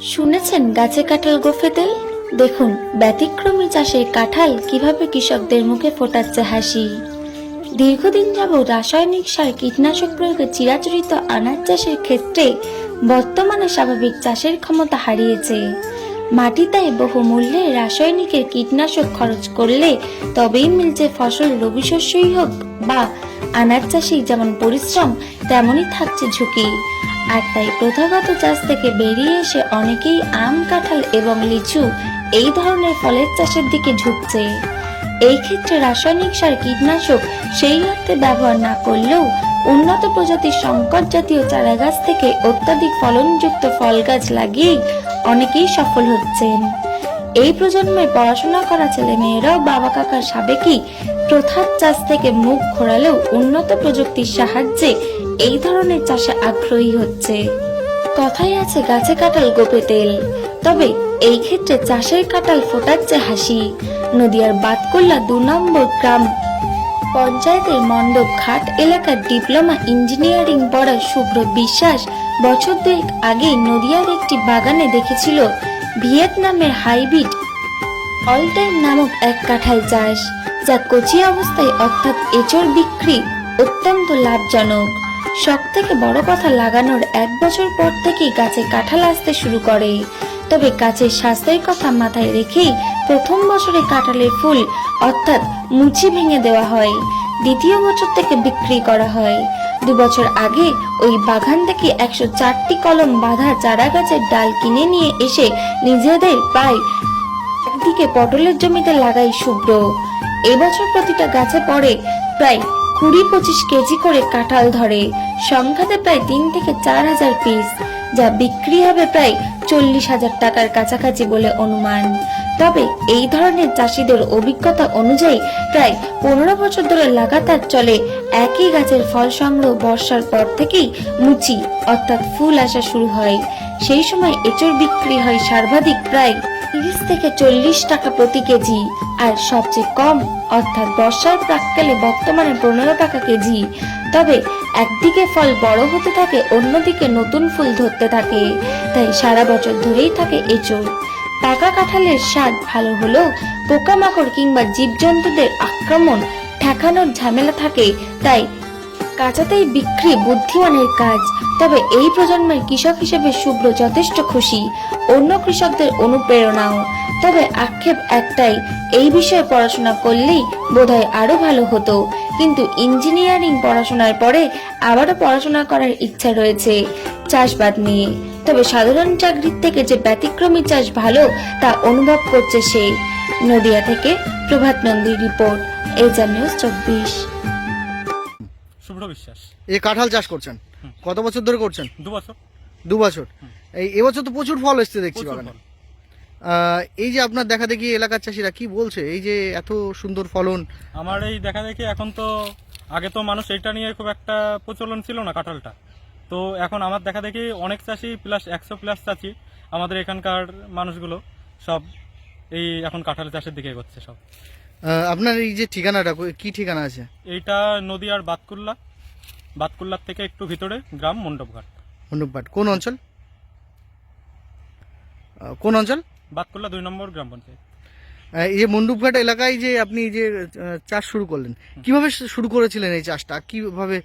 শুনেছেন গাছে কাঁঠাল গোফে তেল? দেখুন, ব্যতিক্রমী চাষের কাঁঠাল কীভাবে কৃষকদের মুখে ফোটাচ্ছে হাসি। দীর্ঘদিন যাব রাসায়নিক সার কীটনাশক প্রয়োগে চিরাচরিত আনাজ চাষের ক্ষেত্রে বর্তমানে স্বাভাবিক চাষের ক্ষমতা হারিয়েছে। মাটি তাই বহু মূল্যে রাসায়নিকের কীটনাশক খরচ করলে তবেই মিলছে ফসল রবি শস্যই হোক বা আনাজ চাষেই যেমন পরিশ্রম, তেমনই থাকছে ঝুঁকি। আর তাই প্রথাগত চাষ থেকে বেরিয়ে এসে অনেকেই আম, কাঁঠাল এবং লিচু এই ধরনের ফলের চাষের দিকে ঝুঁকছে। এই ক্ষেত্রে রাসায়নিক সার, কীটনাশক সেই অর্থে ব্যবহার না করলেও উন্নত প্রজাতির সংকট জাতীয় চারা গাছ থেকে অত্যাধিক ফলনযুক্ত ফল গাছ লাগিয়েই অনেকেই সফল হচ্ছেন। এই প্রজন্মে পড়াশোনা করা ছেলে মেয়েরাও বাবা কাকার সাবেকি প্রথার চাষ থেকে মুখ ঘোরালেও উন্নত প্রযুক্তির সাহায্যে এই ধরনের চাষে আগ্রহী হচ্ছে। কথাই আছে, গাছে কাঁঠাল গোপে তেল। তবে এই ক্ষেত্রে চাষের কাঁঠাল ফোটাচ্ছে হাসি। নদিয়ার বাতকুল্লা দু নম্বর গ্রাম। পঞ্চায়েতের মণ্ডপ ঘাট এলাকার ডিপ্লোমা ইঞ্জিনিয়ারিং পড়া শুভ্র বিশ্বাস বছর দুয়েক আগে নদিয়ার একটি বাগানে দেখেছিল ভিয়েতনামের হাইব্রিড অল টাইম নামক এক কাঁঠাল চাষ, যা কচি অবস্থায় অর্থাৎ এচড় বিক্রি অত্যন্ত লাভজনক। সব থেকে বড় কথা লাগানোর এক বছর পর থেকেই গাছে কাঁঠাল আসতে শুরু করে। তবে গাছের স্বাস্থ্যের কথা মাথায় রেখেই প্রথম বছরে কাঁঠালের ফুল, অর্থাৎ মুচি ভেঙে দেওয়া হয়। দ্বিতীয় বছর থেকে বিক্রি করা হয়। দু বছর আগে ওই বাগান থেকে একশো চারটি কলম বাঁধা চারা গাছের ডাল কিনে নিয়ে এসে নিজেদের প্রায় একদিকে পটলের জমিতে লাগাই শুভ্র। এবছর প্রতিটা গাছে পড়ে প্রায় কুড়ি পঁচিশ কেজি করে কাঁঠাল ধরে। সংখ্যাতে প্রায় তিন থেকে চার হাজার পিস যা বিক্রি হবে প্রায় চল্লিশ হাজার টাকার কাছাকাছি বলে অনুমান। তবে এই ধরনের চাষিদের অভিজ্ঞতা অনুযায়ী প্রায় পনেরো বছর ধরে লাগাতার চলে একই গাছের ফল সংগ্রহ বর্ষার পর থেকেই মুচি, অর্থাৎ ফুল আসা শুরু হয়। সেই সময় এচড় বিক্রি হয় সর্বাধিক প্রায় তিরিশ থেকে চল্লিশ টাকা প্রতি কেজি। আর সবচেয়ে কম, অর্থাৎ বর্ষার প্রাককালে বর্তমানে পনেরো টাকা কেজি। তবে একদিকে ফল বড় হতে থাকে, অন্যদিকে নতুন ফুল ধরতে থাকে। তাই সারা বছর ধরেই থাকে এঁচড়। পাকা কাঁঠালের স্বাদ ভালো হলেও পোকামাকড় কিংবা জীবজন্তুদের আক্রমণ ঠেকানোর ঝামেলা থাকে। তাই কাঁচাতেই বিক্রি বুদ্ধিমানের কাজ। তবে এই প্রজন্মের কৃষক হিসেবে শুভ্র যথেষ্ট খুশি। অন্য কৃষকদের অনুপ্রেরণাও। তবে আক্ষেপ একটাই, এই বিষয়ে পড়াশোনা করলেই বোধহয় আরও ভালো হতো। কিন্তু ইঞ্জিনিয়ারিং পড়াশোনার পরে আবারও পড়াশোনা করার ইচ্ছা রয়েছে চাষবাদ নিয়ে। তবে সাধারণ চাকরির থেকে যে ব্যতিক্রমী চাষ ভালো, তা অনুভব করছে সে। নদিয়া থেকে প্রভাত নন্দীর রিপোর্ট এজা নিউজ চব্বিশ। শুভ্র বিশ্বাস। এই কাঁঠাল চাষ করছেন? কত বছর ধরে করছেন? দু বছর। দু বছর। এই এবছর তো প্রচুর ফল এসছে দেখছি বাগানে। এই যে আপনার দেখা দেখি এলাকার চাষিরা কি বলছে? এই যে এত সুন্দর ফলন। আমার এই দেখা দেখি এখন তো আগে তো মানুষ এইটা নিয়ে খুব একটা প্রচলন ছিল না কাঁঠালটা। তো এখন আমার দেখা দেখি অনেক চাষি প্লাস একশো প্লাস চাষি আমাদের এখানকার মানুষগুলো সব এই এখন কাঁঠাল চাষের দিকে এগোচ্ছে সব। আপনার এই যে ঠিকানাটা কো- ঠিকানা আছে? এইটা নদীয়ার বাতকুল্লা। বাতকুল্লার থেকে একটু ভিতরে গ্রাম মণ্ডপঘাট মণ্ডপপাট কোন অঞ্চল? কোন অঞ্চল? বাতকুল্লা দুই নম্বর গ্রাম পঞ্চায়েত। এই যে মণ্ডপঘাট এলাকায় যে আপনি যে চাষ শুরু করলেন কীভাবে শুরু করেছিলেন এই চাষটা? কীভাবে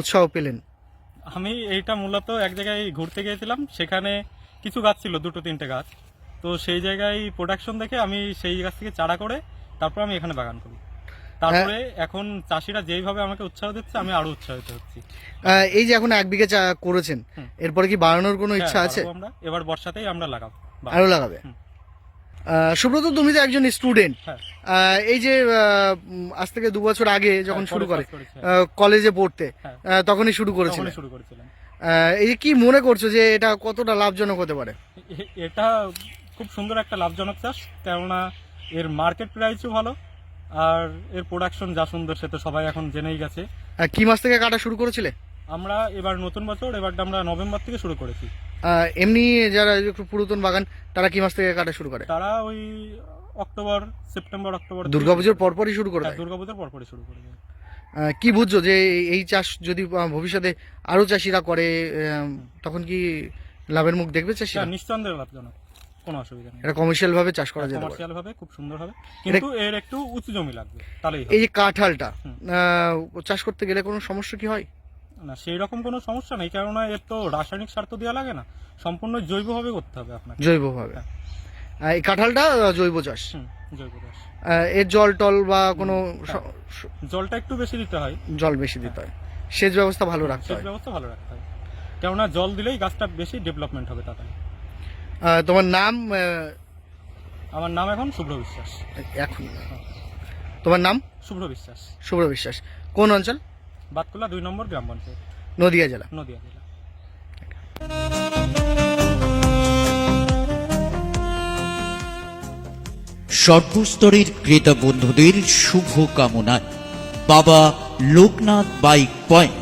উৎসাহ পেলেন? আমি এইটা মূলত এক জায়গায় ঘুরতে গিয়েছিলাম সেখানে কিছু গাছ ছিল দুটো তিনটে গাছ। তো সেই জায়গায় প্রোডাকশন দেখে আমি সেই গাছ থেকে চারা করে তারপর আমি এখানে বাগান করি। তারপরে এখন চাষিরা যেইভাবে আমাকে উৎসাহ দিচ্ছে আমি আরও উৎসাহিত হচ্ছি। এই যে এখন এক বিঘা চা করেছেন। এরপরে কি বাড়ানোর কোনো ইচ্ছা হ্যাঁ, আছে আমরা। এবার বর্ষাতেই আমরা লাগাবো। আরও লাগাবে? সুব্রত তুমি তো একজন স্টুডেন্ট হ্যাঁ। এই যে আজ থেকে দু বছর আগে যখন হ্যাঁ, শুরু করে কলেজে পড়তে হ্যাঁ। তখনই শুরু করেছিল। এই যে কি মনে করছ যে এটা কতটা লাভজনক হতে পারে? এটা খুব সুন্দর একটা লাভজনক চাষ কেননা এর মার্কেট প্রাইসও ভালো আর এর প্রোডাকশন যা সুন্দর সে তো সবাই এখন জেনেই গেছে। কি মাস থেকে কাটা শুরু করেছিলে? আমরা এবার নতুন বছর এবার আমরা নভেম্বর থেকে শুরু করেছি। আহ, এমনি যারা একটু পুরাতন বাগান তারা কি মাস থেকে কাটা শুরু করে? তারা ওই অক্টোবর সেপ্টেম্বর অক্টোবর থেকে দুর্গাপুজোর পরপরই শুরু করে হ্যাঁ, দেয়? দুর্গাপুজোর পরপরই শুরু করে দেয়। আহ, কি বুঝছ যে এই- এই চাষ যদি আহ, ভবিষ্যতে আরও চাষিরা করে আহ, তখন কি লাভের মুখ দেখবে চাষিরা? হ্যাঁ, নিঃসন্দেহে লাভজনক। কোনো অসুবিধা নেই। এটা কমার্শিয়াল ভাবে চাষ করা পারে। কমার্শিয়াল ভাবে খুব সুন্দর হবে। কিন্তু এর একটু উঁচু জমি লাগবে তাহলেই এই যে কাঁঠালটা চাষ করতে গেলে কোনো সমস্যা কি হয়? না সেই রকম কোনো সমস্যা নেই কেননা এর তো রাসায়নিক সার তো দেওয়া লাগে না। সম্পূর্ণ জৈবভাবে করতে হবে আপনাকে। জৈবভাবে। হ্যাঁ। এই কাঁঠালটা জৈব চাষ? জৈব চাষ। এর জল টল বা কোনো স- জলটা একটু বেশি দিতে হয়। জল বেশি দিতে হয়। সেচ ব্যবস্থা ভালো রাখতে সেচ ব্যবস্থা ভালো রাখতে হয়। কেননা জল দিলেই গাছটা বেশি ডেভেলপমেন্ট হবে তাড়াতাড়ি। তোমার নাম আমার নাম এখন শুভ্র বিশ্বাস। এখন। তোমার নাম? শুভ্র বিশ্বাস। শুভ্র বিশ্বাস। কোন অঞ্চল? বাতকুলা দুই নম্বর গ্রাম পঞ্চায়েত। নদিয়া জেলা। নদিয়া জেলা। সর্বস্তরের ক্রেতা বন্ধুদের শুভ কামনায় বাবা লোকনাথ বাইক পয়েন্ট